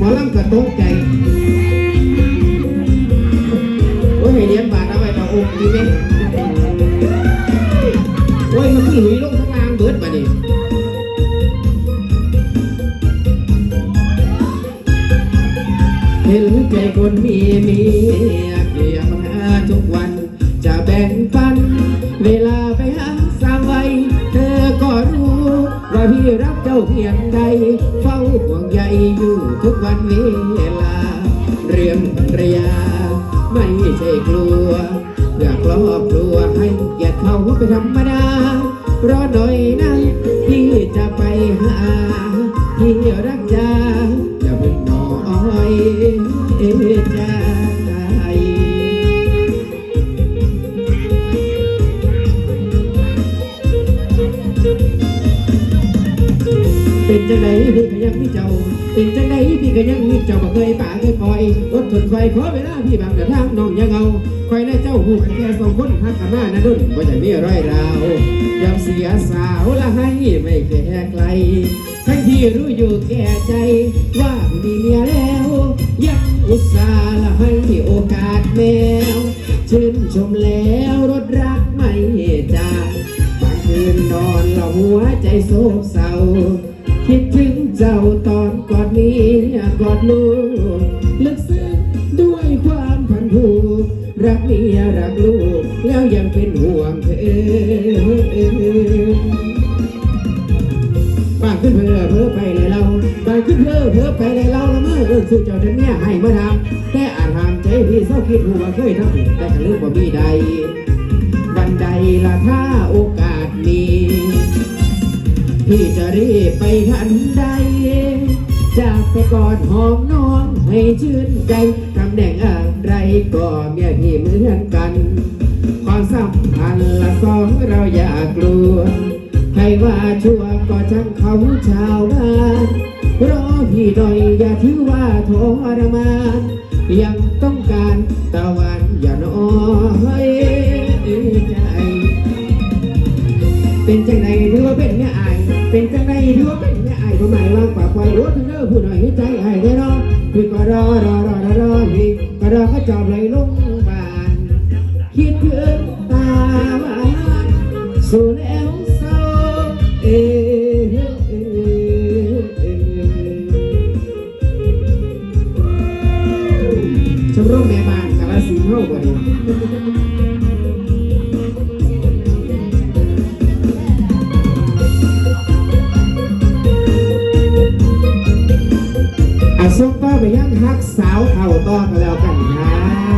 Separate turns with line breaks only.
หมอลำกระตกใจโอ้ยเหรียญบาทเอาไว้ต่อองค์ดีไหมโอ้ยมันคือหลุยลงข้างล่างเบิดมาดิเห็นใจคนมีเมียเกลียมาทุกวันจะแบ่งปั จ้าเพียงใดเฝ้าห่วงใยอยู่ทุกวันเวลา เรื่องระยา ไม่ใช่กลัวเพื่อครอบครัวให้เกียรติเขาเป็นธรรมดา รอหน่อยนะพี่จะ จังไดพี่ก็ยังมีเจ้า เป็นจังไดพี่ก็ยังมีเจ้าบ่เคยป่าเคยปล่อยอดทนไฟขอเวลาพี่บางแต่ทางน้องยังเอาคอยและเจ้าหูกันแค่สองคนหักกันมานะดุนบ่จะมีร้อยราวยากเสียสาวละให้ไม่แก่ไกลทั้งที่รู้อยู่แก่ใจ ว่ามีเมียแล้ว ยังอุตส่าห์ละให้โอกาสแมวชื่นชมแล้วรถรักไม่จางบางคืนนอนละหัวใจโศกเศร้า คิดถึงเจ้าตอนกอดนี้กอดลูกลึกซึ้งด้วยความพันผูกรักเมียรักลูก แล้วยังเป็นห่วงเธอปาขึ้นเพ้อเพ้อไปเลยเราปาขึ้นเพ้อเพ้อไปเลยเราละเมื่อเออคือเจ้าเดินเนี่ยให้มาทำแต่อาจทำใจพี่เศร้าคิดหัวเคยทำแต่ก็ลืมว่ามีใด วันใดละถ้าโอกาสมี พี่จะรีบไปทันใดจากไปกอดหอมน้องให้ชื่นใจตำแหน่งอะไรก็เมียพี่เหมือนกัน ความสัมพันธ์ละสองเราอย่ากลัว ใครว่าชั่วก็ช่างเขาชาวบ้านรอพี่หน่อยอย่าถือว่าทรมานยังต้องการตะวันอย่าน้อยใจ เป็นจัง ไดถือว่าเป็นแม่อาย เป็นจังไดถือว่าเป็นแม่อายทำไมว่างปากไว้รถเด้อผู้หน่อยให้ใจอายได้รอคือก็รอรอรอรอรอนี่ก็รอก็จอบไหลลงบานคิดถึงตาหวานสู่แล้วเศร้าเอชมรมแม่บ้านกาลสินธุ์เฮาบ่ดี อาส่งต่อไปยังฮักสาวเข่าต่อกันแล้วกันนะ